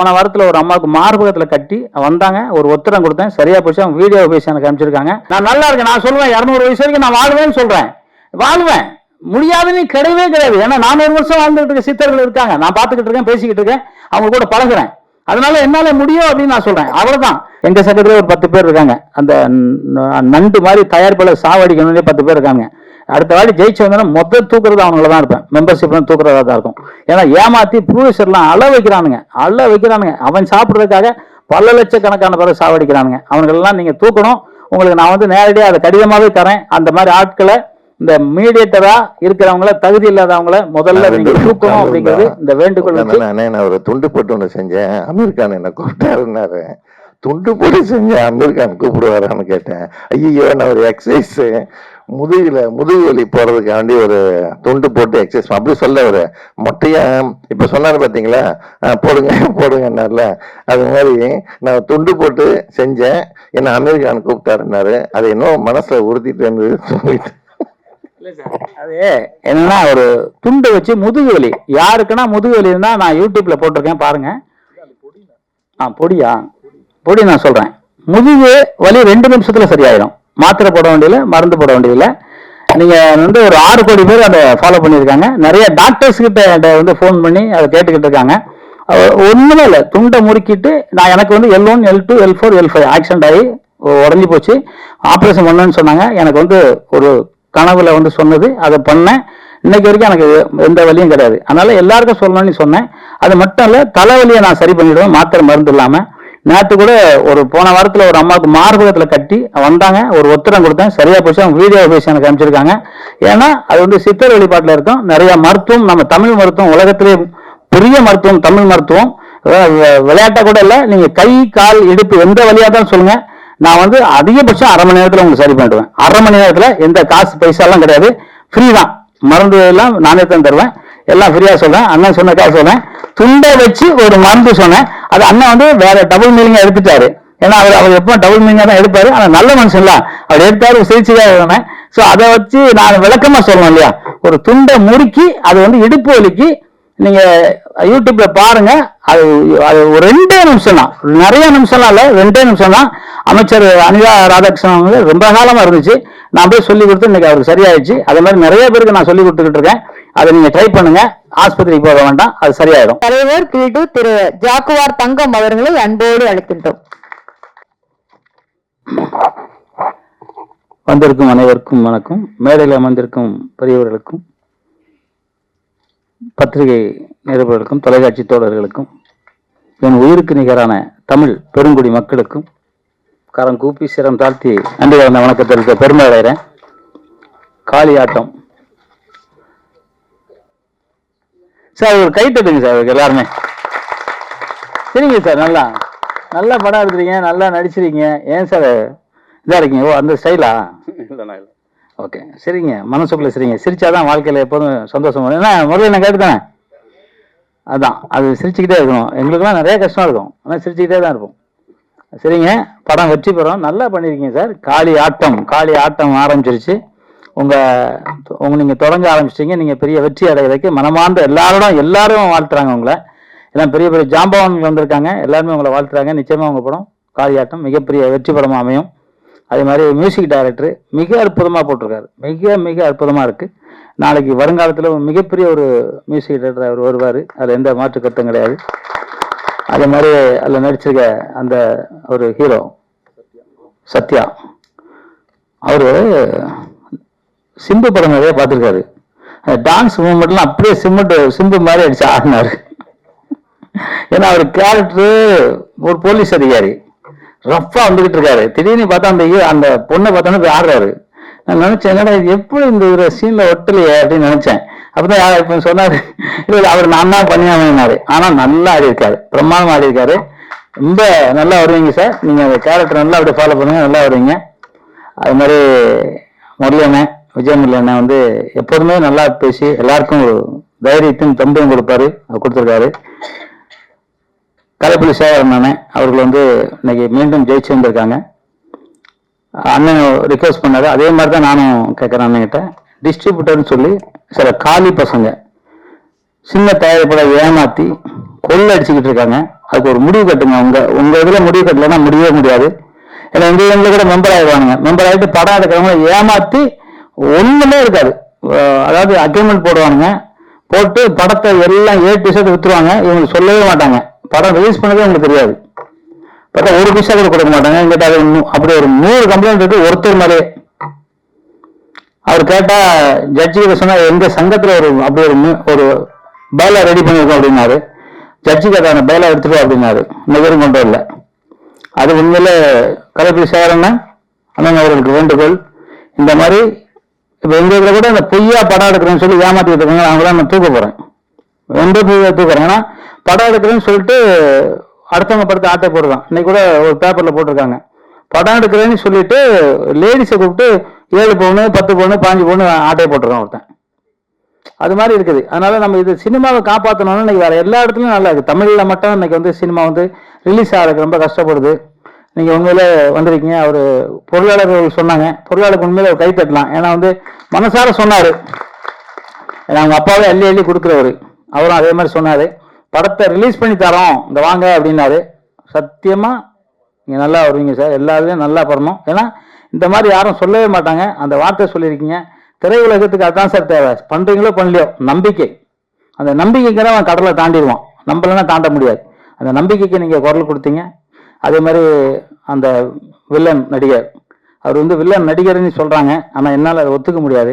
போன வாரத்தில் ஒரு அம்மாவுக்கு மார்பகத்தில் கட்டி வந்தாங்க. ஒரு ஒத்திரம் கொடுத்தேன். சரியா போச்சு. அவங்க வீடியோ பேசி எனக்கு அனுப்பிச்சிருக்காங்க. நான் நல்லா இருக்கேன். நான் சொல்லுவேன் இரநூறு வயசு வரைக்கும் நான் வாழ்வேன்னு சொல்றேன். வாழ்வேன். முடியாதுன்னு கிடையவே கிடையாது. ஏன்னா நானூறு வருஷம் வாழ்ந்துட்டு இருக்க சித்தர்கள் இருக்காங்க. நான் பார்த்துக்கிட்டு இருக்கேன் பேசிக்கிட்டு இருக்கேன். அவங்க கூட பழகுறேன். அதனால என்னால முடியும் அப்படின்னு நான் சொல்றேன். அவ்வளவுதான். எங்க சங்கத்திலே ஒரு பத்து பேர் இருக்காங்க. அந்த நண்டு மாதிரி தயாரிப்பாளர் சாவடிக்கணும்னே பத்து பேர் இருக்காங்க. அடுத்த வாட்டி ஜெயிச்சு வந்தோன்னா மொத்தம் தூக்குறது அவங்கள தான் இருப்பேன். மெம்பர்ஷிப் தூக்குறதா தான் இருக்கும். ஏன்னா ஏமாத்தி ப்ரூவிசர்லாம் அழ வைக்கிறானுங்க. அழ வைக்கிறானுங்க. அவன் சாப்பிட்றதுக்காக பல லட்சக்கணக்கான பேரை சாவடிக்கிறானுங்க. அவங்களெல்லாம் நீங்க தூக்கணும். உங்களுக்கு நான் வந்து நேரடியாக அதை கடிதமாவே தரேன். அந்த மாதிரி ஆட்களை இந்த மீடியேட்டரா இருக்கிறவங்கள தகுதி இல்லாதவங்கள முதல்ல நீங்க தூக்கணும் அப்படிங்கிறது இந்த வேண்டுகோள் நானே நான் ஒரு துண்டு போட்டு ஒன்று செஞ்சேன். அமீர்கான் என்ன கூப்பிட்டாருன்னாரு துண்டு போட்டு செஞ்சேன். அமீர்கான் கூப்பிடுவாரான்னு கேட்டேன். ஐயோ நான் ஒரு எக்ஸசைஸ் முதுகில் முதுகு வலி போறதுக்காண்டி ஒரு துண்டு போட்டு எக்ஸசைஸ் அப்படி சொல்ல ஒரு மொட்டையாக இப்போ சொன்னார் பார்த்தீங்களா போடுங்க போடுங்கன்னார்ல. அது மாதிரி நான் துண்டு போட்டு செஞ்சேன். என்னை அமீர்கான் கூப்பிட்டாருன்னாரு. அதை இன்னும் மனசில் உறுத்திட்டு இருந்தது சொல்லிட்டு அது என்னன்னா ஒரு துண்டு வச்சு முதுகு வலி. யாருக்குன்னா முதுகு வலி இருந்தால் நான் யூடியூப்ல போட்டிருக்கேன் பாருங்க. ஆ பொடியா? பொடி நான் சொல்கிறேன் முதுகு வலி ரெண்டு நிமிஷத்தில் சரியாயிடும். மாத்திரை போட வேண்டியதில்லை மருந்து போட வேண்டியதில்லை. நீங்கள் வந்து ஒரு ஆறு கோடி பேர் அதை ஃபாலோ பண்ணியிருக்காங்க. நிறைய டாக்டர்ஸ் கிட்ட என்கிட்ட வந்து ஃபோன் பண்ணி அதை கேட்டுக்கிட்டு இருக்காங்க. ஒன்றுமே இல்லை. துண்டை முறுக்கிட்டு நான் எனக்கு வந்து L one L two L four L five accident ஆகி உடஞ்சி போச்சு. ஆப்ரேஷன் பண்ணணும்னு சொன்னாங்க. எனக்கு வந்து ஒரு கனவுல வந்து சொன்னது. அதை பண்ணேன். இன்னைக்கு வரைக்கும் எனக்கு எந்த வழியும் கிடையாது. அதனால எல்லாருக்கும் சொல்லணும்னு சொன்னேன். அது மட்டும் இல்லை தலைவலியை நான் சரி பண்ணிடுவேன். மாத்திரை மருந்து இல்லாமல் நேற்று கூட ஒரு போன வாரத்தில் ஒரு அம்மாவுக்கு மார்பகத்தில் கட்டி வந்தாங்க. ஒரு ஒத்திரம் கொடுத்தேன். சரியா போச்சு. அவங்க வீடியோ பேசி எனக்கு அனுப்பிச்சிருக்காங்க. ஏன்னா அது வந்து சித்தர் வழிபாட்டில் இருக்கும். நிறைய மருத்துவம் நம்ம தமிழ் மருத்துவம் உலகத்திலே பெரிய மருத்துவம் தமிழ் மருத்துவம். விளையாட்டாக விளையாட்டா கூட இல்லை. நீங்கள் கை கால் இடுப்பு எந்த வழியாக தான் சொல்லுங்கள் நான் வந்து அதிகபட்சம் அரை மணி நேரத்தில் உங்களுக்கு சரி பண்ணிடுவேன். அரை மணி நேரத்தில் எந்த காசு பைசாலாம் கிடையாது. ஃப்ரீ தான். மருந்து எல்லாம் நானே தான் தருவேன். எல்லாம் ஃப்ரீயாக சொல்கிறேன் அண்ணன் சொன்ன காசு சொல்றேன். துண்டை வச்சு ஒரு மருந்து சொன்னேன். அது அண்ணன் வந்து வேற டபுள் மீனிங்கா எடுத்துட்டாரு. ஏன்னா அவர் அவர் எப்போ டபுள் மீனிங்கா தான் எடுப்பாரு. ஆனா நல்ல மனுஷன்ல அவர் எடுத்தாரு சிரிச்சுதான் இருந்தேன் ஸோ அதை வச்சு நான் விளக்கமா சொல்லணும் இல்லையா? ஒரு துண்டை முறுக்கி அது வந்து இடுப்பு வலிக்கு நீங்க யூடியூப்ல பாருங்க. அது அது ஒரு ரெண்டே நிமிஷம் தான். நிறைய நிமிஷம்லாம் இல்லை ரெண்டே நிமிஷம் தான். அமைச்சர் அனிதா ராதாகிருஷ்ணன் வந்து ரொம்ப காலமா இருந்துச்சு. நான் போய் சொல்லி கொடுத்து இன்னைக்கு அவருக்கு சரியாயிடுச்சு. அதே மாதிரி நிறைய பேருக்கு நான் சொல்லி கொடுத்துக்கிட்டு இருக்கேன். அதை நீங்க ட்ரை பண்ணுங்க. ஆஸ்பத்திரிக்கு போக வேண்டாம். அது சரியாயிடும் தலைவர் கில்டு திரு ஜாக்குவார் தங்கம் அவர்களை அன்போடு அழைக்கின்றோம். வந்திருக்கும் அனைவருக்கும் வணக்கம். மேடையில் அமர்ந்திருக்கும் பெரியவர்களுக்கும் பத்திரிகை நிருபர்களுக்கும் தொலைக்காட்சி தோழர்களுக்கும் என் உயிருக்கு நிகரான தமிழ் பெருங்குடி மக்களுக்கும் கரம் கூப்பி சிரம் தாழ்த்தி நன்றி கலந்த வணக்கத்திற்கு பெருமை அடைகிறேன் காளியாட்டம் சார் ஒரு கை தட்டுங்க சார் எல்லாருமே. சரிங்க சார் நல்லா. நல்லா படம் எடுத்துறீங்க நல்லா நடிச்சிருக்கீங்க. ஏன் சார் இதா இருக்கீங்க? ஓ அந்த ஸ்டைலா? ஓகே சரிங்க. மனசுக்குள்ள சரிங்க. சிரிச்சாதான் வாழ்க்கையில எப்போதும் சந்தோஷம் என்ன முதல்ல நான் கேட்டுதானே? அதான் அது சிரிச்சுக்கிட்டே இருக்கணும். எங்களுக்குலாம் நிறைய கஷ்டம் இருக்கும். ஆனால் சிரிச்சுக்கிட்டே தான் இருப்போம். சரிங்க. படம் வெற்றி பெறும். நல்லா பண்ணியிருக்கீங்க சார். காளி ஆட்டம். காளி ஆட்டம் ஆரம்பிச்சிருச்சு. உங்கள் உங்க நீங்கள் தொடங்க ஆரம்பிச்சிட்டீங்க. நீங்கள் பெரிய வெற்றி அடைகிறதுக்கு மனமார்ந்த எல்லாரோடும் எல்லாரும் வாழ்த்துறாங்க உங்களை. எல்லாம் பெரிய பெரிய ஜாம்பவான்கள் வந்திருக்காங்க. எல்லாருமே உங்களை வாழ்த்துறாங்க. நிச்சயமாக உங்கள் படம் காளியாட்டம் மிகப்பெரிய வெற்றி படமாக அமையும். அதே மாதிரி மியூசிக் டைரக்டர் மிக அற்புதமாக போட்டிருக்காரு. மிக மிக அற்புதமாக இருக்குது நாளைக்கு வருங்காலத்தில் மிகப்பெரிய ஒரு மியூசிக் டைரக்டர் அவர் வருவார். அதில் எந்த மாற்று கருத்தும் கிடையாது. அதே மாதிரி அதில் நடிச்சிருக்க அந்த ஒரு ஹீரோ சத்யா. அவர் சிம்பு படம் நிறைய பார்த்துருக்காரு. டான்ஸ் மூமெண்ட்லாம் அப்படியே சிம்பு சிம்பு மாதிரி அடிச்சு ஆடினாரு. ஏன்னா அவர் கேரக்டரு ஒரு போலீஸ் அதிகாரி. ரஃப்பாக வந்துக்கிட்டு இருக்காரு. திடீர்னு பார்த்தா அந்த அந்த பொண்ணை பார்த்தோன்னா போய் ஆடுறாரு. நான் நினச்சேன் என்னடா எப்படி இந்த ஒரு சீனில் ஒட்டலையே அப்படின்னு நினச்சேன். அப்பதான் யார் இப்ப சொன்னாரு? இல்லை அவர் நான் தான் பண்ணியாமனாரு ஆனா நல்லா ஆடி இருக்காரு பிரம்மாதமா ஆடி ரொம்ப நல்லா வருவீங்க சார் நீங்க அந்த கேரக்டர் நல்லா அப்படியே ஃபாலோ பண்ணுங்க நல்லா வருவீங்க. அது மாதிரி முரளி விஜய் முரளி வந்து எப்போதுமே நல்லா பேசி எல்லாருக்கும் ஒரு தைரியத்தையும் தம்பியும் கொடுப்பாரு. அவர் கொடுத்துருக்காரு. கலைப்புலி சேகரண்ணே அண்ணன் அவர்கள் வந்து இன்னைக்கு மீண்டும் ஜெயிச்சு வந்திருக்காங்க. அண்ணன் ரிக்வஸ்ட் பண்ணாரு. அதே மாதிரி தான் நானும் கேட்குறேன் அண்ணன்கிட்ட. டிஸ்ட்ரிபியூட்டர்னு சொல்லி சில காலி பசங்க சின்ன தயாரிப்பட ஏமாத்தி கொள்ளை அடிச்சுக்கிட்டு இருக்காங்க. அதுக்கு ஒரு முடிவு கட்டுங்க. உங்க உங்க இதுல முடிவு கட்டலைன்னா முடியவே முடியாது. ஏன்னா எங்க எங்களை கூட மெம்பர் ஆயிடுவானுங்க. மெம்பர் ஆகிட்டு படம் எடுக்கிறவங்க ஏமாத்தி ஒண்ணுமே இருக்காது. அதாவது அக்ரிமெண்ட் போடுவானுங்க. போட்டு படத்தை எல்லாம் ஏ டிஷர்ட் செட் வித்துருவாங்க. இவங்க சொல்லவே மாட்டாங்க. படம் ரிலீஸ் பண்ணதே உங்களுக்கு தெரியாது. பார்த்தா ஒரு பைசா கூட கொடுக்க மாட்டாங்க. எங்கிட்ட அது அப்படி ஒரு நூறு கம்ப்ளைண்ட் இருக்கு. ஒருத்தர் மேலே அவர் கேட்டா ஜட்ஜி கிட்ட சொன்னா எங்க சங்கத்துல ஒரு அப்படி ஒரு ஒரு பேலா ரெடி பண்ணிருக்கோம் அப்படின்னாரு. ஜட்ஜி கேட்டாங்க பேலா எடுத்துட்டு அப்படின்னாரு. நிகரும் கொண்டு வரல. அது உண்மையில கலைப்பி சேரன்னா அண்ணன் அவர்களுக்கு வேண்டுகோள். இந்த மாதிரி இப்ப எங்க கூட இந்த பொய்யா படம் எடுக்கிறேன்னு சொல்லி ஏமாத்திட்டு இருக்காங்க அவங்களாம் நான் தூக்க போறேன். ரொம்ப பொய்யா தூக்குறேன். ஏன்னா படம் எடுக்கிறேன்னு சொல்லிட்டு அடுத்தவங்க படத்தை ஆட்டை போடுறான். இன்னைக்கு கூட ஒரு பேப்பர்ல போட்டிருக்காங்க. படம் எடுக்கிறேன்னு சொல்லிட்டு லேடிஸை கூப்பிட்டு ஏழு பவுனு பத்து பவுனு பாஞ்சு பவுனு ஆட்டையை போட்டிருக்கான் ஒருத்தன். அது மாதிரி இருக்குது. அதனால நம்ம இது சினிமாவை காப்பாற்றணும்னு இன்னைக்கு வேற எல்லா இடத்துலையும் நல்லா இருக்குது தமிழில் மட்டும் இன்னைக்கு வந்து சினிமா வந்து ரிலீஸ் ஆகிறதுக்கு ரொம்ப கஷ்டப்படுது. நீங்கள் உண்மையில வந்திருக்கீங்க. அவர் பொருளாளர்கள் சொன்னாங்க. பொருளாளருக்கு உண்மையில அவர் கைப்பற்றலாம். ஏன்னா வந்து மனசார சொன்னார். ஏன்னா அவங்க அப்பாவே அள்ளி அள்ளி கொடுக்குறவர். அவரும் அதே மாதிரி சொன்னார். படத்தை ரிலீஸ் பண்ணி தரோம். இந்த வாங்க அப்படின்னாரு. சத்தியமாக நீங்கள் நல்லா வருவீங்க சார். எல்லா நல்லா பண்ணணும் ஏன்னா இந்த மாதிரி யாரும் சொல்லவே மாட்டாங்க. அந்த வார்த்தை சொல்லியிருக்கீங்க. திரையுலகத்துக்கு அதான் சார் தேவை. பண்ணுறீங்களோ பண்ணலையோ நம்பிக்கை. அந்த நம்பிக்கைக்கு அவன் கடலை தாண்டிடுவான். நம்மளனா தாண்ட முடியாது. அந்த நம்பிக்கைக்கு நீங்கள் குரல் கொடுத்தீங்க. அதே மாதிரி அந்த வில்லன் நடிகர். அவர் வந்து வில்லன் நடிகர்னு சொல்கிறாங்க ஆனால் என்னால் அதை ஒத்துக்க முடியாது.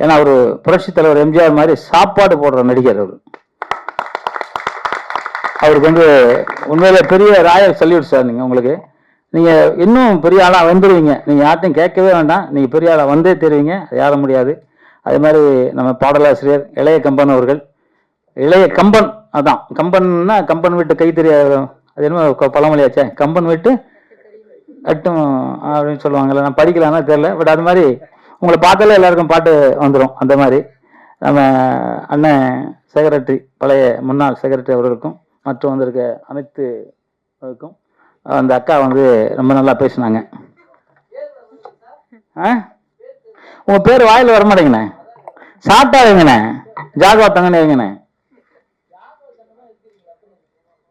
ஏன்னா அவர் புரட்சி தலைவர் எம்ஜிஆர் மாதிரி சாப்பாடு போடுற நடிகர் அவர். அவருக்கு வந்து உண்மையில பெரிய ராயல் சல்யூட் சார் நீங்கள் உங்களுக்கு. நீங்கள் இன்னும் பெரிய ஆளாக வந்துடுவீங்க நீங்கள் யார்ட்டையும் கேட்கவே வேண்டாம். நீங்கள் பெரிய ஆளாக வந்தே தெரிவிங்க. அது யாரும் முடியாது. அதே மாதிரி நம்ம பாடலாசிரியர் இளைய கம்பன் அவர்கள். இளைய கம்பன் அதான். கம்பன்னா கம்பன் வீட்டு கை தெரியாது அது என்ன பழமொழியாச்சே. கம்பன் வீட்டு அட்டும் அப்படின்னு சொல்லுவாங்கல்ல. நான் படிக்கலாம்னா தெரில பட் அது மாதிரி உங்களை பார்த்தாலே எல்லாருக்கும் பாட்டு வந்துடும் அந்த மாதிரி. நம்ம அண்ணன் செக்ரட்டரி பழைய முன்னாள் செக்ரட்டரி அவர்களுக்கும் மற்றும் வந்திருக்க அனைத்து அந்த அக்கா வந்து ரொம்ப நல்லா பேசினாங்க. ஆ? உங்க பேர் வாயில வர மாட்டேங்கண்ணே சாப்பிட்டா வைங்கண்ணே ஜாகவா தங்கண்ணே வைங்கண்ணே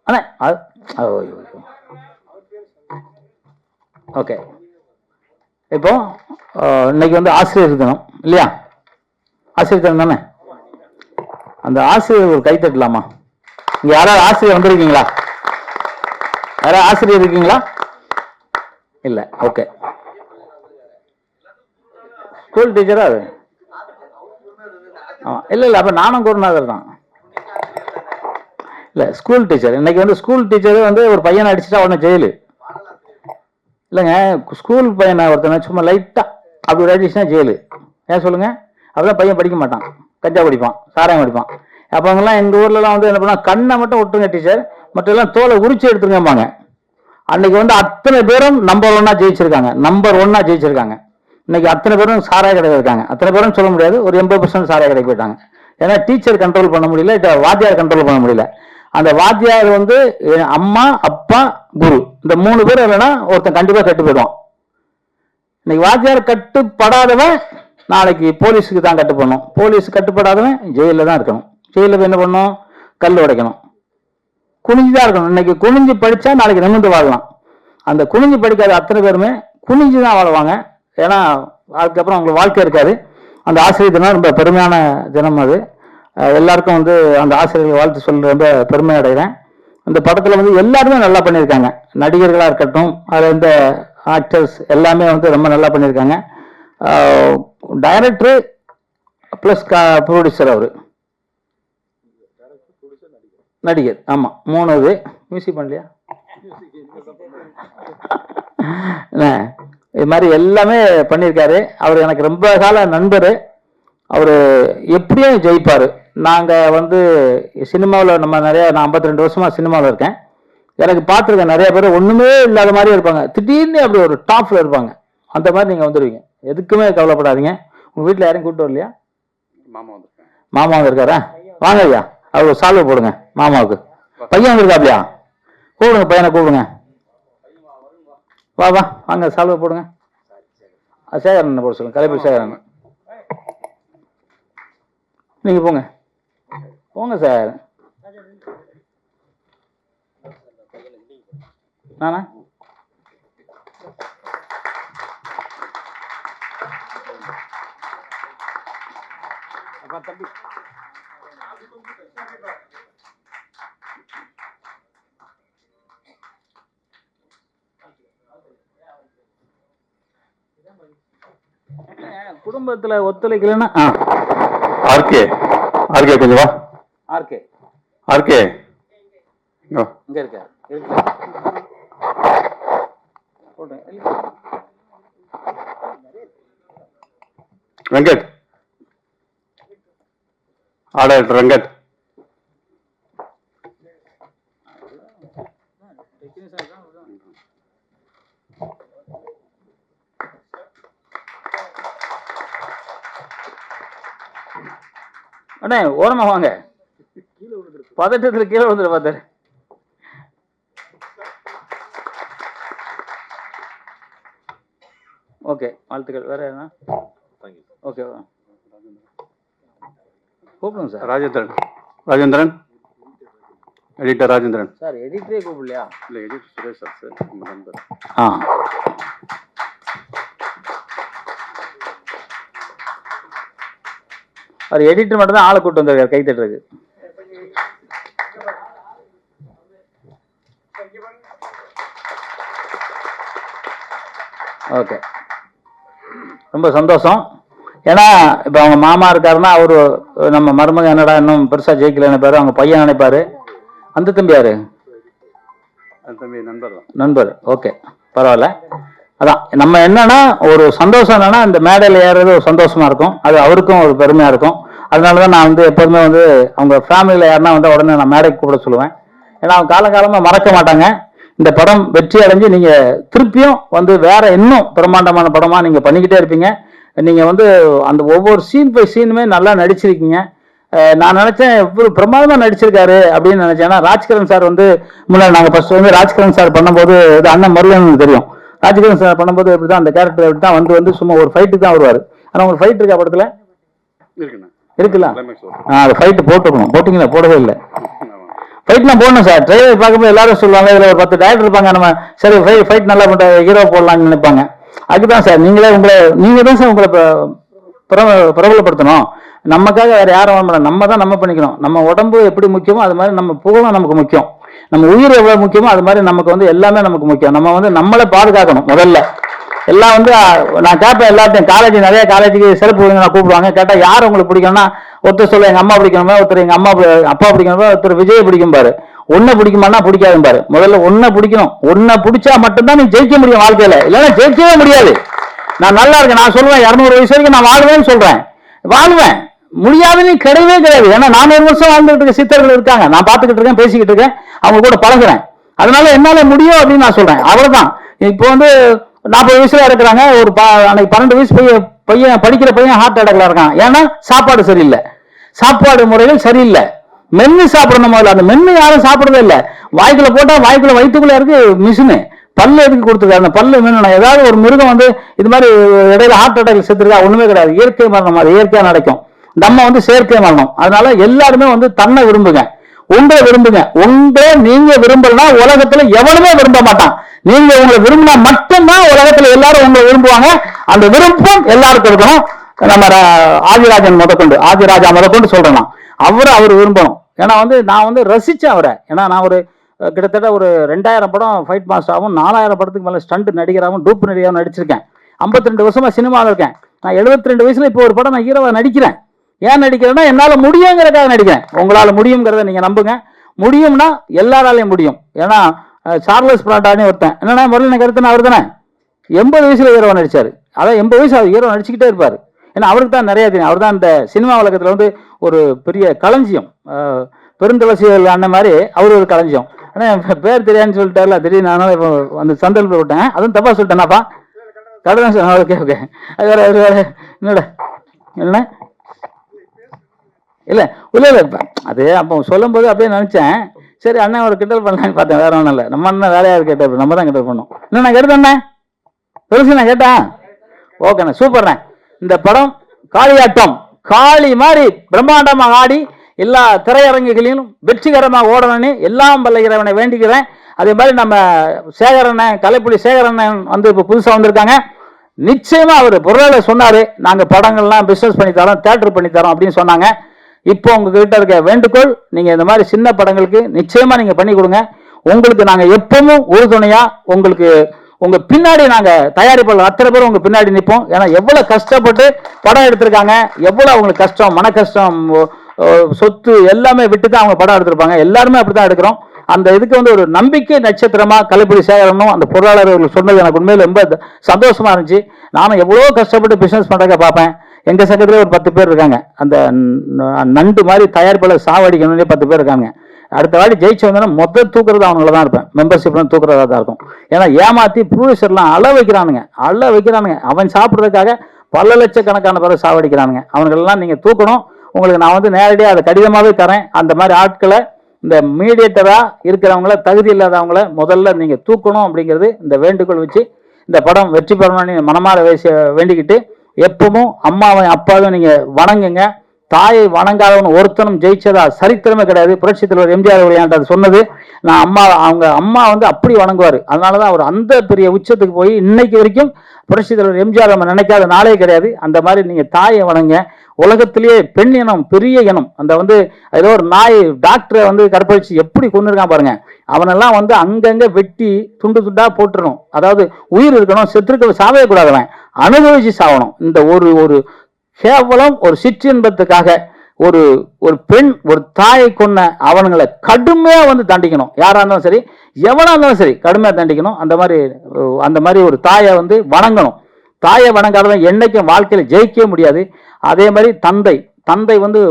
அண்ணே அது ஓகே. இப்போ இன்னைக்கு வந்து ஆசிரியர் தினம் இல்லையா? ஆசிரியர் தினம் தானே? அந்த ஆசிரியர் ஒரு கை தட்டலாமா? இங்க யாராவது ஆசிரியர் வந்திருக்கீங்களா? யாராவது ஆசிரியர் இருக்கீங்களா? இல்ல ஓகே ஸ்கூல் டீச்சரா அது? ஆமா இல்ல இல்ல அப்ப நானும் குருநாதர் தான். இல்ல ஸ்கூல் டீச்சர் இன்னைக்கு வந்து ஸ்கூல் டீச்சர் வந்து ஒரு பையனை அடிச்சுட்டா உடனே ஜெயிலு. இல்லைங்க ஸ்கூல் பையனை ஒருத்தனை சும்மா லைட்டா அப்படி ஒரு அடிச்சுன்னா ஜெயிலு. ஏன் சொல்லுங்க? அப்பதான் பையன் படிக்க மாட்டான். கஞ்சா படிப்பான் சாராயம் படிப்பான் அப்போ அவங்கெல்லாம் எங்கள் ஊர்லலாம் வந்து என்ன பண்ணால் கண்ணை மட்டும் விட்டுருங்க டீச்சர் மற்றெல்லாம் தோலை உரிச்சு எடுத்துருங்கம்பாங்க. அன்னைக்கு வந்து அத்தனை பேரும் நம்பர் ஒன்னா ஜெயிச்சிருக்காங்க. நம்பர் ஒன்னா ஜெயிச்சிருக்காங்க. இன்னைக்கு அத்தனை பேரும் சாராய கடையில் இருக்காங்க. அத்தனை பேரும் சொல்ல முடியாது. ஒரு எண்பது பர்சன்ட் சாராய கடைக்கு போயிட்டாங்க. ஏன்னா டீச்சர் கண்ட்ரோல் பண்ண முடியல இல்ல வாத்தியார் கண்ட்ரோல் பண்ண முடியல. அந்த வாத்தியார் வந்து அம்மா அப்பா குரு. இந்த மூணு பேர் இல்லைன்னா ஒருத்தன் கண்டிப்பாக கட்டு போயிடுவான். இன்னைக்கு வாத்தியார் கட்டுப்படாதவன் நாளைக்கு போலீஸுக்கு தான் கட்டுப்படணும். போலீஸ் கட்டுப்படாதவன் ஜெயிலில் தான் இருக்கணும். ஜெயிலில் போய் என்ன பண்ணும் கல் உடைக்கணும். குனிஞ்சு தான் இருக்கணும். இன்னைக்கு குனிஞ்சு படித்தா நாளைக்கு நிமிர்ந்து வாழலாம். அந்த குனிஞ்சு படிக்காத அத்தனை பேருமே குனிஞ்சு தான் வாழ்வாங்க. ஏன்னா அதுக்கப்புறம் அவங்களுக்கு வாழ்க்கை இருக்காது. அந்த ஆசிரியர் தினம் ரொம்ப பெருமையான தினம் அது. எல்லாருக்கும் வந்து அந்த ஆசிரியர்கள் வாழ்த்து சொல்ல ரொம்ப பெருமை அடைகிறேன். இந்த படத்தில் வந்து எல்லாருமே நல்லா பண்ணியிருக்காங்க. நடிகர்களாக இருக்கட்டும் அதில் இந்த ஆக்டர்ஸ் எல்லாமே வந்து ரொம்ப நல்லா பண்ணியிருக்காங்க. டைரக்டரு ப்ளஸ் ப்ரொடியூசர் அவர். நடிகர். ஆமா. மூணு இது மியூசிக் பண்ணலையா? என்ன, இது மாதிரி எல்லாமே பண்ணியிருக்காரு. அவர் எனக்கு ரொம்ப கால நண்பர். அவர் எப்படியும் ஜெயிப்பார். நாங்கள் வந்து சினிமாவில் நம்ம நிறைய நான் 52 ரெண்டு வருஷமா சினிமாவில் இருக்கேன். எனக்கு பார்த்துருக்கேன் நிறைய பேர். ஒன்றுமே இல்லாத மாதிரி இருப்பாங்க. திடீர்னு அப்படி ஒரு டாப்ல இருப்பாங்க. அந்த மாதிரி நீங்கள் வந்துடுவீங்க எதுக்குமே கவலைப்படாதீங்க. உங்கள் வீட்டில் யாரையும் கூப்பிட்டு வரலையா? மாமா மாமா வந்திருக்காரா? வாங்க ஐயா. அவர் சால்வ் போடுங்க மாமாவுக்கு. பையன் வந்திருக்காப்லையா? கூப்பிடுங்க பையனை கூப்பிடுங்க. வா வா வாங்க சால்வ் போடுங்க. சேகரன் போட சொல்லுங்க கலைப்பு சேகரன் நீங்க போங்க. போங்க சார். நானா? தம்பி. குடும்பத்துல ஒத்துழைக்கலன்னா ஆர்கே ஆர்கே கொஞ்சம் வா. ஆர்கே ஆர்கே இங்க இருக்க. வெங்கட். ஆர்டர் வெங்கட் அண்ணே ஓரமா வாங்க. பதட்டத்துல கீழே விழுந்துட பார்த்தாரு ஓகே வாழ்த்துக்கள். வேற என்ன ஓகே கூப்பிடுங்க sir. Rajendran. Rajendran? Editor Rajendran. Sir எடிட்டரே கூப்பிடலையா? இல்லை எடிட்டர் சுரேஷ் சார் சார். ஆ. அவர் எடிட்டர் மட்டும் தான் ஆளை கூட்டு வந்திருக்காரு கை தட்டுறதுக்கு. ஓகே ரொம்ப சந்தோஷம். ஏன்னா இப்போ அவங்க மாமா இருக்காருன்னா அவரு நம்ம மருமகன் என்னடா இன்னும் பெருசா ஜெயிக்கல நினைப்பாரு அவங்க பையன் நினைப்பாரு. அந்த தம்பி யாரு? அந்த தம்பி நண்பர் நண்பர். ஓகே பரவாயில்ல. அதான். நம்ம என்னன்னா ஒரு சந்தோஷம் என்னன்னா இந்த மேடையில் ஏறுறது ஒரு சந்தோஷமா இருக்கும். அது அவருக்கும் ஒரு பெருமையா இருக்கும். அதனால தான் நான் வந்து எப்போதுமே வந்து அவங்க ஃபேமிலியில் யாருன்னா வந்து உடனே நான் மேடைக்கு கூப்பிட சொல்லுவேன். ஏன்னா அவங்க காலங்காலமாக மறக்க மாட்டாங்க. இந்த படம் வெற்றி அடைஞ்சு நீங்கள் திருப்பியும் வந்து வேற இன்னும் பிரம்மாண்டமான படமாக நீங்கள் பண்ணிக்கிட்டே இருப்பீங்க. நீங்கள் வந்து அந்த ஒவ்வொரு சீன் பை சீனுமே நல்லா நடிச்சிருக்கீங்க. நான் நினச்சேன் இவ்வளோ பிரமாதமாக நடிச்சிருக்காரு அப்படின்னு நினச்சேன். ஏன்னா ராஜ்கிரண் சார் வந்து முன்னாடி நாங்கள் ஃபஸ்ட்டு வந்து ராஜ்கிரண் சார் பண்ணும்போது இது அண்ணன் முருகன் தெரியும். ராஜ்கிரண் சார் பண்ணும்போது இப்படிதான் அந்த கேரக்டர் இப்படி தான் வந்து வந்து சும்மா ஒரு ஃபைட்டுக்கு தான் வருவார். ஆனா உங்களுக்கு ஃபைட் இருக்கா படத்துல? இருக்குல்ல? ஆ, அது ஃபைட்டு போட்டுக்கணும். போட்டிங்களா போடவே இல்லை. ஃபைட்லாம் போடணும் சார். ட்ரெயிலர் பார்க்கும்போது எல்லாரும் சொல்லுவாங்க இதுல ஒரு பத்து டேரக்டர் இருப்பாங்க நம்ம சரி ஃபைட் ஃபைட் நல்லா பண்ற ஹீரோ போடலாம்னு நினைப்பாங்க. அதுதான் சார் நீங்களே உங்களை நீங்க தான் சார் உங்களை பிரபலப்படுத்தணும். நமக்காக வேற யாரும் மாட்டாங்க. நம்ம தான் நம்ம பண்ணிக்கணும். நம்ம உடம்பு எப்படி முக்கியமோ அது மாதிரி நம்ம புகழும் நமக்கு முக்கியம். நம்ம உயிர் எவ்வளவு முக்கியமோ அது மாதிரி நமக்கு வந்து எல்லாமே நமக்கு முக்கியம். நம்ம வந்து நம்மளை பாதுகாக்கணும் முதல்ல. எல்லாம் வந்து நான் கேட்பேன் எல்லாத்தையும் காலேஜ் நிறைய காலேஜுக்கு சிறப்பு நான் கூப்பிடுவாங்க. கேட்டா யார் உங்களுக்கு பிடிக்கும்னா ஒருத்தர் சொல்ல எங்க அம்மா பிடிக்கணுமா? ஒருத்தர் எங்க அம்மா அப்பா பிடிக்கணுமா? ஒருத்தர் விஜய் பிடிக்கும் பாரு. ஒன்ன பிடிக்குமானா பிடிக்காதும் பாரு. முதல்ல ஒன்ன பிடிக்கணும். ஒன்ன பிடிச்சா மட்டும்தான் நீ ஜெயிக்க முடியும் வாழ்க்கையில. இல்லைன்னா ஜெயிக்கவே முடியாது. நான் நல்லா இருக்கேன். நான் சொல்லுவேன் இரநூறு வயசு வரைக்கும் நான் வாழ்வேன்னு சொல்றேன். வாழ்வேன். முடியாதுன்னு கிடையவே கிடையாது. ஏன்னா நானூறு வருஷம் வாழ்ந்துகிட்டு இருக்க சித்தர்கள் இருக்காங்க. நான் பார்த்துக்கிட்டு இருக்கேன் பேசிக்கிட்டு இருக்கேன். அவங்க கூட பழகுறேன். அதனால என்னால முடியும் அப்படின்னு நான் சொல்றேன். அவ்வளவுதான். இப்போ வந்து நாற்பது வயசுல இருக்கிறாங்க ஒரு ப- அன்னைக்கு பன்னெண்டு வயசு பையன் பையன் படிக்கிற பையன் ஹார்ட் அட்டாக்ல இருக்கான். ஏன்னா சாப்பாடு சரியில்லை. சாப்பாடு முறைகள் சரியில்லை. மென்னு சாப்பிடணும் முதல்ல அந்த மென்னு யாரும் சாப்பிடவே இல்லை. வாய்க்குள்ள போட்டா வாய்க்குள்ள வயிற்றுக்குள்ள இருக்கு மிஷினு பல்லு எதுக்கு கொடுத்துருக்காரு அந்த பல்லு மென்னு ஏதாவது ஒரு மிருகம் வந்து இது மாதிரி இடையில ஹார்ட் அட்டாக் செத்துருக்கா ஒண்ணுமே கிடையாது. இயற்கை மரணம். அது இயற்கையா நடக்கும். நம்ம வந்து செயற்கை மரணம் அதனால எல்லாருமே வந்து தன்னை விரும்புங்க. உங்களை விரும்புங்க. உங்களை நீங்க விரும்பலனா உலகத்துல எவனுமே விரும்ப மாட்டான். நீங்க உங்களை விரும்பினா மட்டும்தான் உலகத்துல எல்லாரும் உங்களை விரும்புவாங்க. அந்த விருப்பம் எல்லாருக்கும் இருக்கணும். நம்ம ஆதிராஜன் முதற்கொண்டு ஆதிராஜா முதற்கொண்டு சொல்றேன் அவரை அவர் விரும்பணும். ஏன்னா வந்து நான் வந்து ரசித்தேன் அவரை. ஏன்னா நான் ஒரு கிட்டத்தட்ட ஒரு ரெண்டாயிரம் படம் ஃபைட் மாஸ்டராகவும் நாலாயிரம் படத்துக்கு மேலே ஸ்டண்ட் நடிகராகவும் டூப் நடிகராகவும் நடிச்சிருக்கேன். 52 ரெண்டு வருஷமா சினிமாவில் இருக்கேன். நான் 72 ரெண்டு வயசுல இப்போ ஒரு படம் நான் ஹீரோவாக நடிக்கிறேன். ஏன் நடிக்கிறேன்னா என்னால் முடியுங்கிறக்காக நடிக்கிறேன். உங்களால் முடியுங்கிறத நீங்கள் நம்புங்க. முடியும்னா எல்லாராலையும் முடியும். ஏன்னா சார்லஸ் பிராண்டானே ஒருத்தன். என்னன்னா முரளின கருத்துனா அவர் தானே? எண்பது வயசில் ஹீரோ நடித்தார் அதான் எண்பது வயசு அவர் ஹீரோ நடிச்சுக்கிட்டே இருப்பார். ஏன்னா அவருக்கு தான் நிறையா தெரியும். அவர் தான் இந்த சினிமா உலகத்தில் வந்து ஒரு பெரிய களஞ்சியம். அஹ், அண்ணன் மாதிரி அவர் ஒரு களஞ்சியம். ஆனால் என் பேர் தெரியாதுன்னு சொல்லிட்டாருல திடீர்னு நானும் இப்போ அந்த சந்தல் விட்டேன். அதுவும் தப்பாக சொல்லிட்டேனாப்பா கடதான் சார் ஓகே ஓகே. அது வேறு அது என்னடா? என்ன? இல்லை உள்ளே இல்லை அது அப்போ சொல்லும்போது அப்படியே நினச்சேன். சரி அண்ணன் ஒரு கிண்டல் பண்ணலான்னு பார்த்தேன் வேற ஒன்றும் இல்லை. நம்ம அண்ணன் வேலையா கேட்டேன் நம்ம தான் கிண்டல் பண்ணோம். என்ன நான் கேட்டேன் அண்ணன் பெருசு நான் கேட்டேன் ஓகேண்ணே சூப்பர்ண்ணே. இந்த படம் காளியாட்டம். காளி மாதிரி பிரம்மாண்டமாக ஆடி எல்லா திரையரங்குகளிலும் வெற்றிகரமாக ஓடணும்னு எல்லாம் வல்ல இறைவனை வேண்டிக்கிறேன் அதே மாதிரி நம்ம சேகரண்ணன் கலைப்புலி சேகரண்ணன் வந்து இப்போ புதுசாக வந்திருக்காங்க. நிச்சயமாக அவர் பொருளாளர் சொன்னார் நாங்கள் படங்கள்லாம் பிஸ்னஸ் பண்ணித்தரோம் தேட்டர் பண்ணித்தரோம் அப்படின்னு சொன்னாங்க. இப்போ உங்ககிட்ட இருக்க வேண்டுகோள் நீங்க இந்த மாதிரி சின்ன படங்களுக்கு நிச்சயமா நீங்க பண்ணி கொடுங்க. உங்களுக்கு நாங்க எப்பவும் உறுதுணையா உங்களுக்கு உங்க பின்னாடி நாங்க தயாரிப்பாளர் அத்தனை பேரும் உங்க பின்னாடி நிற்போம் ஏன்னா எவ்வளவு கஷ்டப்பட்டு படம் எடுத்திருக்காங்க எவ்வளவு அவங்களுக்கு கஷ்டம் மன கஷ்டம் சொத்து எல்லாமே விட்டு தான் அவங்க படம் எடுத்திருப்பாங்க. எல்லாருமே அப்படிதான் எடுக்கிறோம். அந்த இதுக்கு வந்து ஒரு நம்பிக்கை நட்சத்திரமா கலைப்புலி சேகரனும் அந்த பொருளாளர் சொன்னது எனக்கு உண்மையில ரொம்ப சந்தோஷமா இருந்துச்சு. நானும் எவ்வளோ கஷ்டப்பட்டு பிசினஸ் பண்றத பார்ப்பேன். எங்கள் சங்கத்தில் ஒரு பத்து பேர் இருக்காங்க. அந்த ந- நண்டு மாதிரி தயாரிப்பாளர் சாவடிக்கணும்னே பத்து பேர் இருக்காங்க. அடுத்த வாட்டி ஜெயிச்சு வந்தோன்னா மொத்த தூக்குறது அவங்கள தான் இருப்பேன். மெம்பர்ஷிப்லாம் தூக்குறதா தான் இருக்கும். ஏன்னா ஏமாற்றி ப்ரொடியூசர்லாம் அள வைக்கிறானுங்க. அள வைக்கிறானுங்க. அவன் சாப்பிட்றதுக்காக பல லட்சக்கணக்கான பேரை சாவடிக்கிறானுங்க. அவங்களெல்லாம் நீங்கள் தூக்கணும். உங்களுக்கு நான் வந்து நேரடியாக அதை கடிதமாகவே தரேன். அந்த மாதிரி ஆட்களை இந்த மீடியேட்டராக இருக்கிறவங்கள தகுதி இல்லாதவங்கள முதல்ல நீங்கள் தூக்கணும் அப்படிங்கிறது இந்த வேண்டுகோள் வச்சு இந்த படம் வெற்றி பெறணும்னு மனமாற பேச வேண்டிக்கிட்டு எப்பவும் அம்மாவை அப்பாவையும் நீங்க வணங்குங்க. தாயை வணங்காதவன் ஒருத்தனும் ஜெயிச்சதா சரித்திரமே கிடையாது. புரட்சி தலைவர் எம்ஜிஆர் அவர்கள் சொன்னது. நான் அம்மா அவங்க அம்மா வந்து அப்படி வணங்குவார். அதனாலதான் அவர் அந்த பெரிய உச்சத்துக்கு போய் இன்னைக்கு வரைக்கும் புரட்சி தலைவர் எம்ஜிஆர் நம்ம நினைக்காத நாளே கிடையாது. அந்த மாதிரி நீங்க தாயை வணங்க. உலகத்திலேயே பெண் இனம் பெரிய இனம். அந்த வந்து ஏதோ ஒரு நாய் டாக்டரை வந்து கற்பழிச்சு எப்படி கொண்டிருக்கான் பாருங்க. அவனெல்லாம் வந்து அங்கங்க வெட்டி துண்டு துண்டா போட்டுடணும் அதாவது உயிர் இருக்கணும் செத்துருக்க சாவே கூடாதவன் அனுபவிச்சு சாகணும். இந்த ஒரு ஒரு கேவலம் ஒரு சிற்றின்பத்துக்காக ஒரு ஒரு பெண் ஒரு தாயை கொன்ன அவனுங்களை கடுமையாக வந்து தண்டிக்கணும். யாராக இருந்தாலும் சரி எவனாக இருந்தாலும் சரி கடுமையாக தண்டிக்கணும். அந்த மாதிரி அந்த மாதிரி ஒரு தாயை வந்து வணங்கணும். தாயை வணங்காதவன் என்றைக்கும் வாழ்க்கையில் ஜெயிக்கவே முடியாது. அதே மாதிரி தந்தை தந்தை வந்து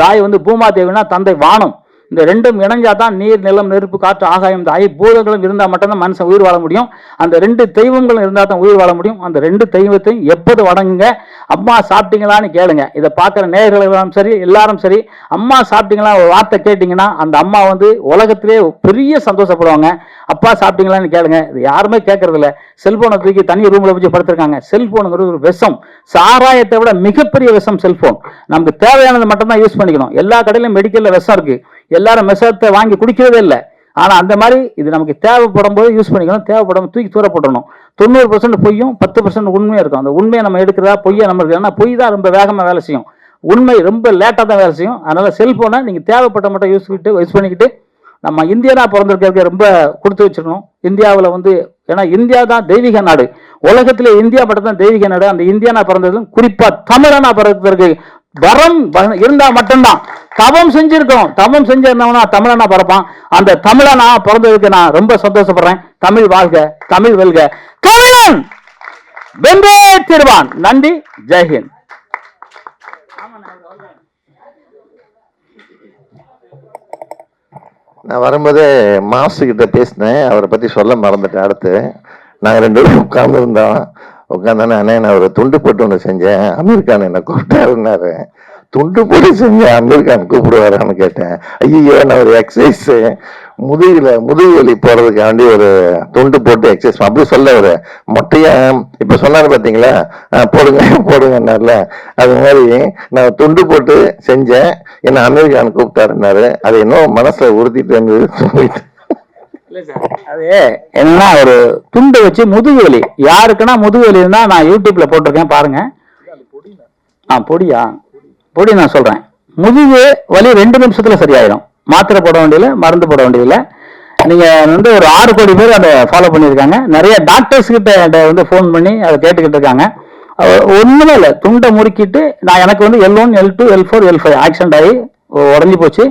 தாய் வந்து பூமாதேவினா தந்தை வானம் இந்த ரெண்டும் இணைஞ்சா தான் நீர் நிலம் நெருப்பு காற்று ஆகாயம் இந்த ஐ பூதங்களும் இருந்தால் மட்டும்தான் மனுஷன் உயிர் வாழ முடியும். அந்த ரெண்டு தெய்வங்களும் இருந்தால் தான் உயிர் வாழ முடியும். அந்த ரெண்டு தெய்வத்தையும் எப்போது வணங்குங்க? அம்மா சாப்பிட்டீங்களான்னு கேளுங்க. இதை பார்க்குற நேர்களும் சரி எல்லாரும் சரி அம்மா சாப்பிட்டீங்களா? ஒரு வார்த்தை கேட்டிங்கன்னா அந்த அம்மா வந்து உலகத்திலே பெரிய சந்தோஷப்படுவாங்க. அப்பா சாப்பிட்டீங்களான்னு கேளுங்க. இது யாருமே கேட்கறதில்ல. செல்போனை தூக்கி தனி ரூமில் வச்சு படுத்திருக்காங்க. செல்போனுங்கிறது ஒரு விஷம் சாராயத்தை விட மிகப்பெரிய விஷம் செல்போன். நமக்கு தேவையானது மட்டும்தான் யூஸ் பண்ணிக்கணும். எல்லா கடையிலும் மெடிக்கலில் விஷம் இருக்குது எல்லாரும் விஷத்தை வாங்கி குடிக்கிறதே இல்லை. ஆனால் அந்த மாதிரி இது நமக்கு தேவைப்படும் போது யூஸ் பண்ணிக்கணும். தேவைப்படும் தூக்கி தூரப்படணும் தொண்ணூறு பர்சன்ட் பொய்யும் பத்து பர்சன்ட் உண்மையாக இருக்கும். அந்த உண்மையை நம்ம எடுக்கிறதா பொய்யை நம்ம இருக்கு ஏன்னா பொய் தான் ரொம்ப வேகமாக வேலை செய்யும். உண்மை ரொம்ப லேட்டாக தான் வேலை செய்யும். அதனால் செல்ஃபோனை நீங்கள் தேவைப்பட்ட மட்டும் யூஸ் பண்ணிட்டு யூஸ் பண்ணிக்கிட்டு நம்ம இந்தியனாக பிறந்திருக்கிறதுக்கு ரொம்ப கொடுத்து வச்சிருக்கணும் இந்தியாவில் வந்து ஏன்னா இந்தியா தான் தெய்வீக நாடு. உலகத்தில் இந்தியா மட்டும் தான் தெய்வீக நாடு. அந்த இந்தியானா பிறந்ததும் குறிப்பாக தமிழனா பிறந்ததற்கு வரம் இருந்தால் மட்டும்தான். தவம் செஞ்சிருக்கோம். தவம் செஞ்சிருந்தவனா தமிழனா பிறப்பான். அந்த தமிழனா பிறந்ததுக்கு நான் ரொம்ப சந்தோஷப்படுறேன். தமிழ் வாழ்க தமிழ் வெல்க. தமிழன்! வென்றே திருவான். நன்றி ஜெய்ஹிந்த் நான் வரும்போது மாஸ்டர்கிட்ட பேசினேன். அவரை பற்றி சொல்ல மறந்துட்டேன். அடுத்து நாங்கள் ரெண்டு பேரும் உட்கார்ந்துருந்தோம். உட்காந்தோன்னே அண்ணே நான் ஒரு துண்டு போட்டு ஒன்று செஞ்சேன். அமீர்கான் என்னை கூப்பிட்டாருன்னாரு துண்டு போட்டு செஞ்சேன். அமீர்கான் கூப்பிடுவாரான்னு கேட்டேன். ஐயோ நான் ஒரு எக்ஸசைஸ் முதுகுல முதுகு வலி போறதுக்காண்டி ஒரு துண்டு போட்டு எக்ஸசைஸ் அப்படி சொல்ல ஒரு மொட்டையா இப்ப சொன்னாரு பாத்தீங்களா? ஆ, போடுங்க போடுங்கன்னார்ல. அது மாதிரி நான் துண்டு போட்டு செஞ்சேன். என்ன அமெரிக்கான் கூப்பிட்டாருன்னாரு. அதை இன்னும் மனசுல உறுத்திட்டு இருந்தது சொல்லிட்டு. அது என்னன்னா ஒரு துண்டு வச்சு முதுகு வலி. யாருக்குன்னா முதுகு வலி இருந்தா நான் யூடியூப்ல போட்டிருக்கேன் பாருங்க. ஆ பொடியா? பொடி நான் சொல்றேன். முதுகு வலி ரெண்டு நிமிஷத்துல சரியாயிடும் மாத்திரை போட வேண்டியதில்ல மருந்து போட வேண்டியதில்ல. நீங்க வந்து ஒரு ஆறு கோடி பேர் அதை ஃபாலோ பண்ணியிருக்காங்க. நிறைய டாக்டர்ஸ் கிட்ட என்கிட்ட வந்து ஃபோன் பண்ணி அதை கேட்டுக்கிட்டு இருக்காங்க. ஒன்றுமே ஒண்ணுமே இல்லை. துண்டை முறுக்கிட்டு நான் எனக்கு வந்து L one L two L four L five accident ஆகி உடஞ்சி போச்சு.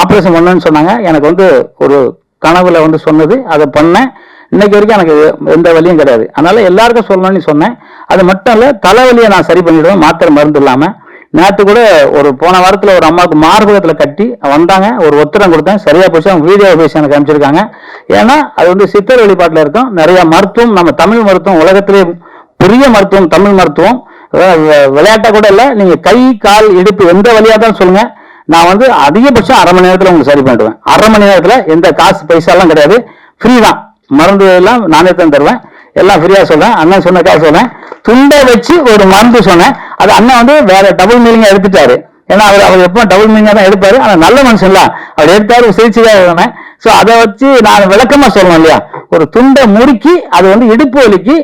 ஆப்ரேஷன் பண்ணணும்னு சொன்னாங்க. எனக்கு வந்து ஒரு கனவுல வந்து சொன்னது அதை பண்ணேன். இன்னைக்கு வரைக்கும் எனக்கு எந்த வலியும் கிடையாது. அதனால எல்லாருக்கும் சொல்லணும்னு சொன்னேன். அது மட்டும் இல்லை தலைவலியை நான் சரி பண்ணிடுவேன். மாத்திரை மருந்து இல்லாமல் நேற்று கூட ஒரு போன வாரத்தில் ஒரு அம்மாவுக்கு மார்பகத்தில் கட்டி வந்தாங்க. ஒரு ஒத்தரம் கொடுத்தேன். சரியா போச்சு. அவங்க வீடியோ பேசி எனக்கு அமைச்சிருக்காங்க ஏன்னா அது வந்து சித்தர் வழிபாட்டில் இருக்கும். நிறைய மருத்துவம் நம்ம தமிழ் மருத்துவம் உலகத்திலே பெரிய மருத்துவம் தமிழ் மருத்துவம். வி- விளையாட்டா கூட இல்லை. நீங்க கை கால் இடுப்பு எந்த வழியா தான் சொல்லுங்க. நான் வந்து அதிகபட்சம் அரை மணி நேரத்தில் உங்களுக்கு சரி பண்ணிடுவேன். அரை மணி நேரத்தில் எந்த காசு பைசாலாம் கிடையாது. ஃப்ரீ தான். மருந்து எல்லாம் நானே தான் தருவேன். எல்லாம் ஃப்ரீயாக சொல்கிறேன் அண்ணன் சொன்ன காசு துண்டை வச்சு ஒரு மருந்து சொன்னேன். அது அண்ணன் வந்து வேற டபுள் மீனிங்காக எடுத்துட்டாரு. ஏன்னா அவர் அவர் எப்போ டபுள் மீனிங்காக தான் எடுப்பாரு. ஆனால் நல்ல மனுஷன்லாம் அவர் எடுத்தாரு சிரிச்சுதான் எழுதினேன். ஸோ அதை வச்சு நான் விளக்கமாக சொல்லணும் இல்லையா? ஒரு துண்டை முறுக்கி அது வந்து இடுப்பு வலிக்கு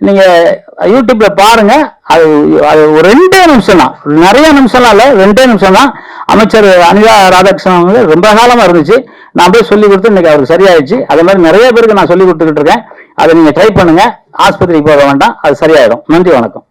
நீங்கள் யூடியூப்பில் பாருங்கள் அது அது ஒரு ரெண்டே நிமிஷம் தான். நிறைய நிமிஷம்லாம் இல்லை ரெண்டே நிமிஷம் தான். அமைச்சர் அனிதா ராதாகிருஷ்ணன் வந்து ரொம்ப காலமாக இருந்துச்சு. நான் போய் சொல்லி கொடுத்து இன்னைக்கு அவருக்கு சரியாயிடுச்சு. அதே மாதிரி நிறைய பேருக்கு நான் சொல்லி கொடுத்துக்கிட்டு இருக்கேன். அதை நீங்க ட்ரை பண்ணுங்க. ஆஸ்பத்திரிக்கு போக வேண்டாம். அது சரியாயிடும். நன்றி வணக்கம்.